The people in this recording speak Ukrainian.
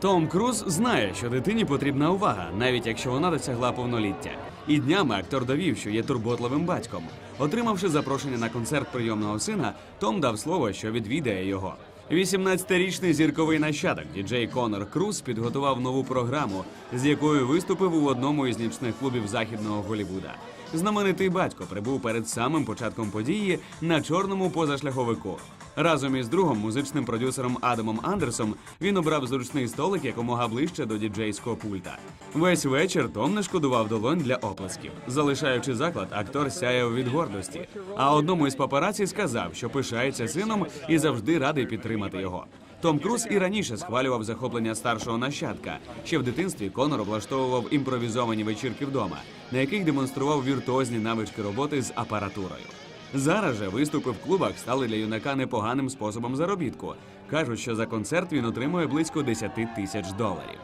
Том Круз знає, що дитині потрібна увага, навіть якщо вона досягла повноліття. І днями актор довів, що є турботливим батьком. Отримавши запрошення на концерт прийомного сина, Том дав слово, що відвідає його. 18-річний зірковий нащадок діджей Конор Круз підготував нову програму, з якою виступив у одному із нічних клубів західного Голівуда. Знаменитий батько прибув перед самим початком події на чорному позашляховику. Разом із другом, музичним продюсером Адамом Андерсом, він обрав зручний столик якомога ближче до діджейського пульта. Весь вечір Том не шкодував долонь для оплесків. Залишаючи заклад, актор сяяв від гордості. А одному із папараці сказав, що пишається сином і завжди радий підтримати його. Том Круз і раніше схвалював захоплення старшого нащадка. Ще в дитинстві Конор облаштовував імпровізовані вечірки вдома, на яких демонстрував віртуозні навички роботи з апаратурою. Зараз же виступи в клубах стали для юнака непоганим способом заробітку. Кажуть, що за концерт він отримує близько 10 тисяч доларів.